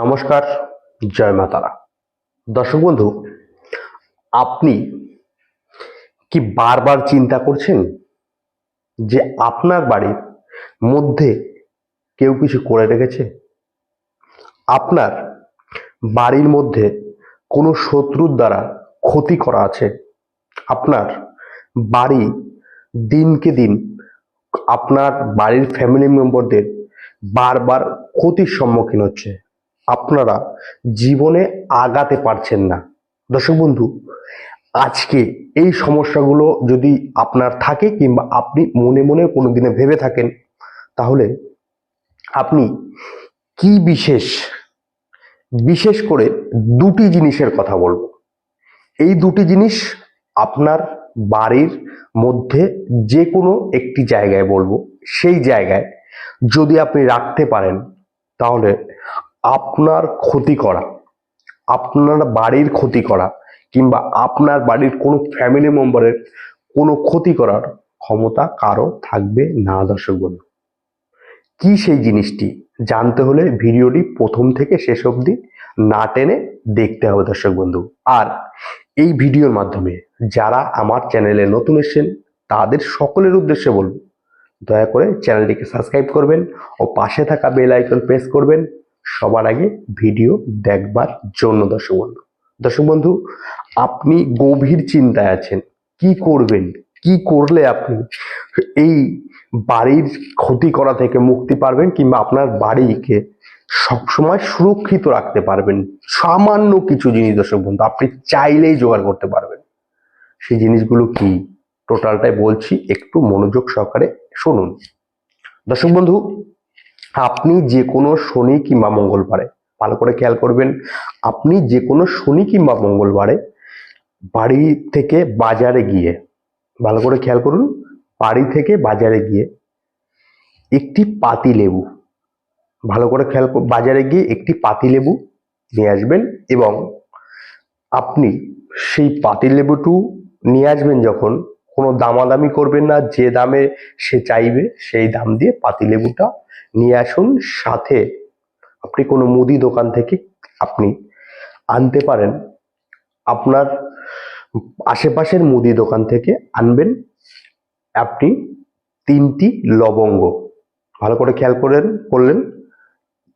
নমস্কার, জয় মা তারা দর্শক বন্ধু, আপনি কি বারবার চিন্তা করছেন যে আপনার বাড়ির মধ্যে কেউ কিছু করে রেখেছে? আপনার বাড়ির মধ্যে কোনো শত্রুর দ্বারা ক্ষতি করা আছে? আপনার বাড়ি দিনকে দিন আপনার বাড়ির ফ্যামিলি মেম্বারদের বারবার ক্ষতির সম্মুখীন হচ্ছে? আপনারা জীবনে আগাতে পারছেন না। দর্শক বন্ধু, আজকে এই সমস্যাগুলো যদি আপনার থাকে কিংবা আপনি মনে মনে কোনো দিনে ভেবে থাকেন, তাহলে আপনি কি বিশেষ বিশেষ করে দুটি জিনিসের কথা বলব। এই দুটি জিনিস আপনার বাড়ির মধ্যে যে কোনো একটি জায়গায় বলব, সেই জায়গায় যদি আপনি রাখতে পারেন, তাহলে আপনার ক্ষতি করা, আপনার বাড়ির ক্ষতি করা কিংবা আপনার বাড়ির কোনো ফ্যামিলি মেম্বারের কোনো ক্ষতি করার ক্ষমতা কারও থাকবে না দর্শক বন্ধু। কি সেই জিনিসটি? জানতে হলে ভিডিওটি প্রথম থেকে শেষ অবধি না টেনে দেখতে হবে দর্শক বন্ধু। আর এই ভিডিওর মাধ্যমে যারা আমার চ্যানেলে নতুন এসেছেন, তাদের সকলের উদ্দেশ্যে বলব, দয়া করে চ্যানেলটিকে সাবস্ক্রাইব করবেন ও পাশে থাকা বেল আইকন প্রেস করবেন। সবার আগে ভিডিও দেখবার জন্য দর্শক বন্ধু। দর্শক বন্ধু, আপনি গভীর চিন্তায় আছেন, কি করবেন, কি করলে আপনি এই বাড়ির ক্ষতি করা থেকে মুক্তি পারবেন কিংবা আপনার বাড়িকে সবসময় সুরক্ষিত রাখতে পারবেন? সামান্য কিছু জিনিস দর্শক বন্ধু, আপনি চাইলেই জোগাড় করতে পারবেন। সেই জিনিসগুলো কি? টোটালটাই বলছি, একটু মনোযোগ সহকারে শুনুন। দর্শক বন্ধু আপনি যে কোনো শনি কিংবা মঙ্গলবারে, ভালো করে খেয়াল করবেন, আপনি যে কোনো শনি কিংবা মঙ্গলবারে বাড়ি থেকে বাজারে গিয়ে, ভালো করে খেয়াল করুন, বাড়ি থেকে বাজারে গিয়ে একটি পাতি লেবু, ভালো করে খেয়াল বাজারে গিয়ে একটি পাতি লেবু নিয়ে আসবেন এবং আপনি সেই পাতি লেবুটু নিয়ে আসবেন যখন কোনো দামাদামি করবেন না, যে দামে সে চাইবে সেই দাম দিয়ে পাতি লেবুটা নিয়ে আসুন। সাথে আপনি কোনো মুদি দোকান থেকে আপনি আনতে পারেন। আপনার আশেপাশের মুদি দোকান থেকে আনবেন। আপনি তিনটি লবঙ্গ, ভালো করে খেয়াল করেন, করলেন।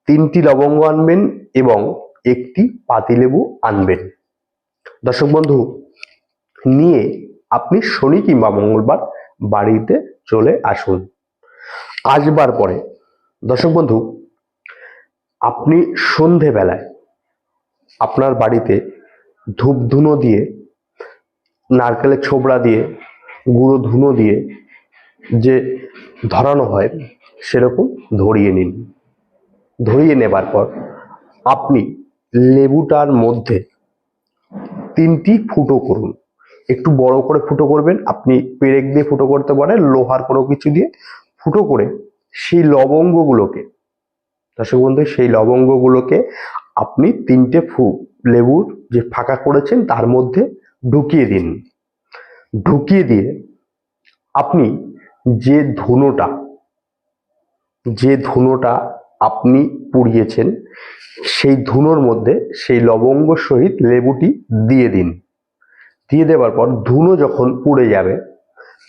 তিনটি লবঙ্গ আনবেন এবং একটি পাতিলেবু আনবেন। দর্শক বন্ধু, নিয়ে আপনি শনি কিংবা মঙ্গলবার বাড়িতে চলে আসুন। আসবার পরে, দর্শক বন্ধু, আপনি সন্ধেবেলায় আপনার বাড়িতে ধূপ ধুনো দিয়ে, নারকেলের ছোবড়া দিয়ে, গুঁড়ো ধুনো দিয়ে যে ধরানো হয়, সেরকম ধরিয়ে নিন। ধরিয়ে নেবার পর আপনি লেবুটার মধ্যে তিনটি ফুটো করুন। একটু বড় করে ফুটো করবেন। আপনি পেরেক দিয়ে ফুটো করতে পারেন, লোহার কোনো কিছু দিয়ে ফুটো করে সেই লবঙ্গগুলোকে, দর্শক বন্ধু, সেই লবঙ্গগুলোকে আপনি তিনটে ফু, লেবুর যে ফাঁকা করেছেন তার মধ্যে ঢুকিয়ে দিন। ঢুকিয়ে দিয়ে আপনি যে ধুনোটা যে ধুনোটা আপনি পুড়িয়েছেন, সেই ধুনোর মধ্যে সেই লবঙ্গ সহিত লেবুটি দিয়ে দিন। দিয়ে দেওয়ার পর ধুনো যখন পুড়ে যাবে,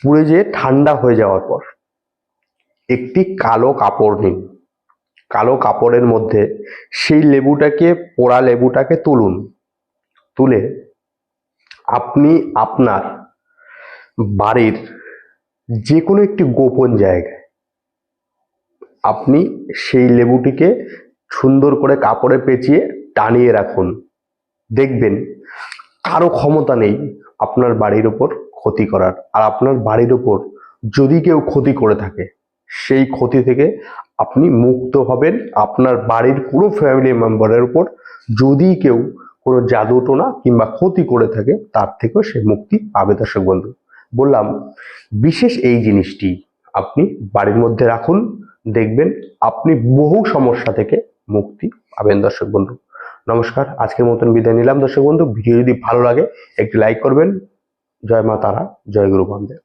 পুড়ে যেয়ে ঠান্ডা হয়ে যাওয়ার পর একটি কালো কাপড় নিন। কালো কাপড়ের মধ্যে সেই লেবুটাকে, পোড়া লেবুটাকে তুলুন। তুলে আপনি আপনার বাড়ির যে কোনো একটি গোপন জায়গায় আপনি সেই লেবুটিকে সুন্দর করে কাপড়ে পেঁচিয়ে টানিয়ে রাখুন। দেখবেন কারও ক্ষমতা নেই আপনার বাড়ির ওপর ক্ষতি করার। আর আপনার বাড়ির ওপর যদি কেউ ক্ষতি করে থাকে, সেই ক্ষতি থেকে আপনি মুক্ত হবেন আপনার বাড়ির পুরো ফ্যামিলি মেম্বারের উপর যদি কেউ কোনো জাদুটোনা কিংবা ক্ষতি করে থাকে, তার থেকেও সে মুক্তি পাবে দর্শক বন্ধু। বললাম, বিশেষ এই জিনিসটি আপনি বাড়ির মধ্যে রাখুন, দেখবেন আপনি বহু সমস্যা থেকে মুক্তি পাবেন দর্শক বন্ধু। নমস্কার, আজকের মতন বিদায় নিলাম। দর্শক বন্ধু, ভিডিও যদি ভালো লাগে, একটি লাইক করবেন। জয় মা তারা, জয় গুরু বামদেব